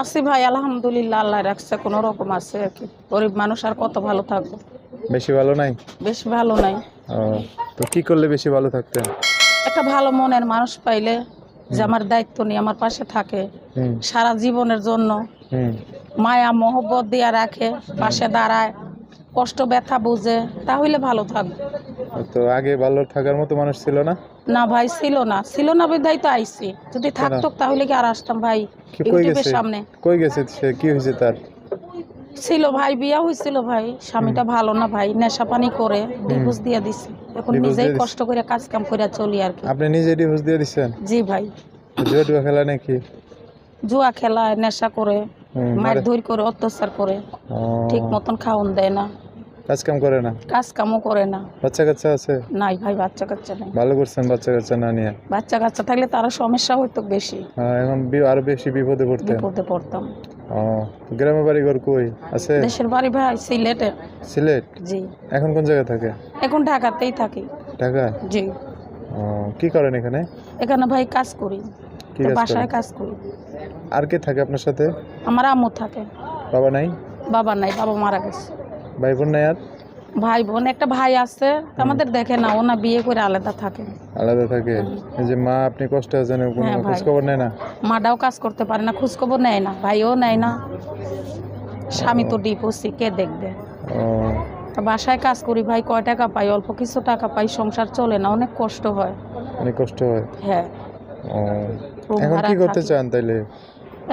আছি ভাই আলহামদুলিল্লাহ আল্লাহ রাখছে কোনো রকম আছে আর কি। গরিব মানুষ আর কত ভালো থাকব। বেশি ভালো নাই? বেশি ভালো নাই। তো কি করলে বেশি ভালো থাকতেন? একটা ভালো মনের মানুষ পাইলে যে আমার দায়িত্ব নিয়ে আমার পাশে থাকে সারা জীবনের জন্য মায়া মহব্বত দিয়া রাখে পাশে দাঁড়ায়। কষ্ট ব্যথা বুঝে তাহলে ভালো থাকবে তো আগে ভালো থাকার মতো মানুষ ছিল না? না ভাই ছিল না। ছিল না বিধাই তো আইসি যদি থাকতো তাহলে কি আর আসতাম ভাই? ইউটিউবের সামনে। কই গেছে সে? কি হয়েছে তার? ছিল ভাই বিয়া হয়েছিল ভাই। স্বামীটা ভালো না ভাই নেশা পানি করে ডিভোর্স দিয়ে দিছে। এখন নিজেই কষ্ট করে কাজ কাম করে চলি আর কি। আপনি নিজে ডিভোর্স দিয়ে দিচ্ছেন জি ভাই। জুয়া খেলা নাকি? জুয়া খেলায় নেশা করে মায়ের করে অত্যাচার করে। ঠিক মতন খাওন দেয় না। কাজ কাম করে না? কাজ কামও করে না। বাচ্চা কাচ্চা আছে? নাই ভাই বাচ্চা কাচ্চা নাই। ভালো করছেন বাচ্চা কাচ্চা না নিয়ে? বাচ্চা কাচ্চা থাকলে তারা সমস্যা হইতো বেশি। হ্যাঁ, এখন বি- আরও বেশি বিপদে পড়তে বিপদে পড়তাম। ও গ্রামে বাড়ি ঘর কই? আছে? দেশের বাড়ি ভাই সিলেটে। সিলেট? জি। এখন কোন জায়গায় থাকে? এখন ঢাকাতেই থাকি। ঢাকা? জি। ও কি করেন এখানে? এখানে ভাই কাজ করি। কি তো কাজ বাসায় করেন কাজ করি। আর কে থাকে আপনার সাথে? আমার আম্মু থাকে। বাবা নাই? বাবা নাই বাবা মারা গেছে। ভাই বোন নাই আর ভাই বোন একটা ভাই আছে আমাদের দেখে না ও না বিয়ে করে আলাদা থাকে। আলাদা থাকে? এই যে মা আপনি কষ্ট আছেন কোনো হ্যাঁ। খোঁজ খবর নেয় না? মাটাও কাজ করতে পারে না খোঁজখবর নেয় না ভাইও নেয় না। স্বামী তো ডিপোসি কে দেখবে। বাসায় কাজ করি ভাই কয় টাকা পাই? অল্প কিছু টাকা পাই সংসার চলে না অনেক কষ্ট হয়। অনেক কষ্ট হয়? হ্যাঁ। এখন কি করতে চান তাইলে?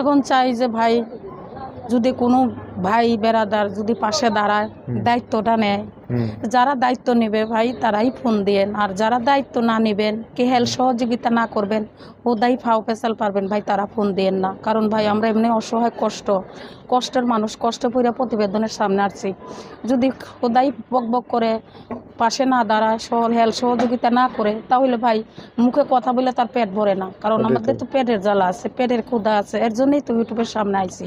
এখন চাই যে ভাই যদি কোনো ভাই বেড়াদার যদি পাশে দাঁড়ায় দায়িত্বটা নেয়। যারা দায়িত্ব নেবে ভাই তারাই ফোন দিয়েন আর যারা দায়িত্ব না নেবেন কে হেল সহযোগিতা না করবেন ওদাই ফাও পেশাল পারবেন ভাই তারা ফোন দিয়েন না। কারণ ভাই আমরা এমনি অসহায় কষ্ট কষ্টের মানুষ কষ্ট পড়ে প্রতিবেদনের সামনে আসছি। যদি ওদাই বক বক করে পাশে না দাঁড়ায় সহল হেল্প সহযোগিতা না করে তাহলে ভাই মুখে কথা বলে তার পেট ভরে না। কারণ আমাদের তো পেটের জ্বালা আছে পেটের ক্ষুধা আছে এর জন্যই তো ইউটিউবের সামনে আইছি।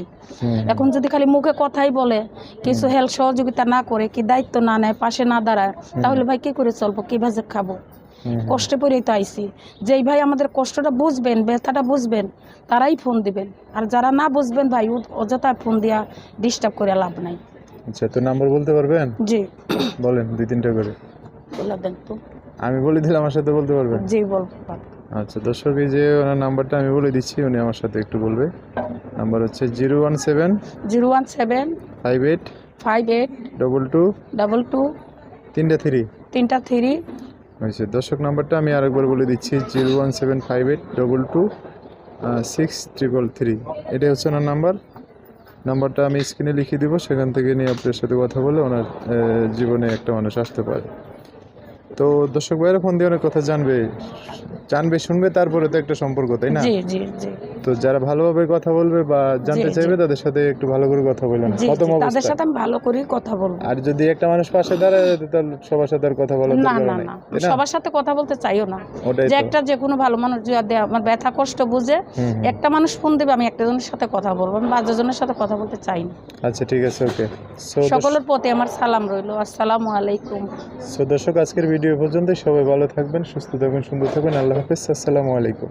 এখন যদি খালি মুখে কথাই বলে কিছু হেল্প সহযোগিতা না করে কি দায়িত্ব না নেয় পাশে না দাঁড়ায় তাহলে ভাই কি করে চলবো কি ভাজে খাব? কষ্টে পড়েই তো আইসি যেই ভাই আমাদের কষ্টটা বুঝবেন ব্যথাটা বুঝবেন তারাই ফোন দিবেন। আর যারা না বুঝবেন ভাই ও- অযথা ফোন দিয়া ডিস্টার্ব করে লাভ নাই। আচ্ছা তো নাম্বার বলতে পারবেন? জি। বলেন দুই তিনটা করে। বলে দেন তো। আমি বলে দিলাম আমার সাথে বলতে পারবেন? জি বল। আচ্ছা দর্শক এই যে ওনার নাম্বারটা আমি বলে দিচ্ছি উনি আমার সাথে একটু বলবে। নাম্বার হচ্ছে zero one seven zero one seven five eight five eight double two double two তিনটা থ্রি। তিনটা থ্রি। হয়েছে। দর্শক নাম্বারটা আমি আরেকবার বলে দিচ্ছি zero one seven five eight double two six triple three. এটাই হচ্ছে ওনার নাম্বার। নাম্বারটা আমি স্ক্রিনে লিখে দিব সেখান থেকে নিয়ে আপনার সাথে কথা বলে ওনার জীবনে একটা মানুষ আসতে পারে। তো দর্শক ভাইয়েরা ফোন দিয়ে অনেক কথা জানবে জানবে, শুনবে, তারপরে তো একটা সম্পর্ক, তাই না? জি জি জি। তো যারা ভালোভাবে কথা বলবে বা জানতে চাইবে তাদের সাথে একটু ভালো করে কথা বলবেন প্রথম তাদের সাথে আমি ভালো করেই কথা বলব। আর যদি একটা মানুষ পাশে দাঁড়ায় তাহলে সবার সাথে আর কথা বলার না না না। সবার সাথে কথা বলতে চাইও না। যে একটা যে কোনো ভালো মানুষ যদি আমার ব্যথা কষ্ট বুঝে। একটা মানুষ ফোন দেবে আমি একটা জনের সাথে কথা বলব। আমি বাজার জনের সাথে কথা বলতে চাই না। আচ্ছা ঠিক আছে ওকে। সকলের প্রতি আমার সালাম রইল। আসসালামু আলাইকুম। সো দর্শক আজকের ভিডিও পর্যন্ত সবাই ভালো থাকবেন সুস্থ থাকবেন সুন্দর থাকবেন। আল্লাহ হাফিজ। আসসালামু আলাইকুম।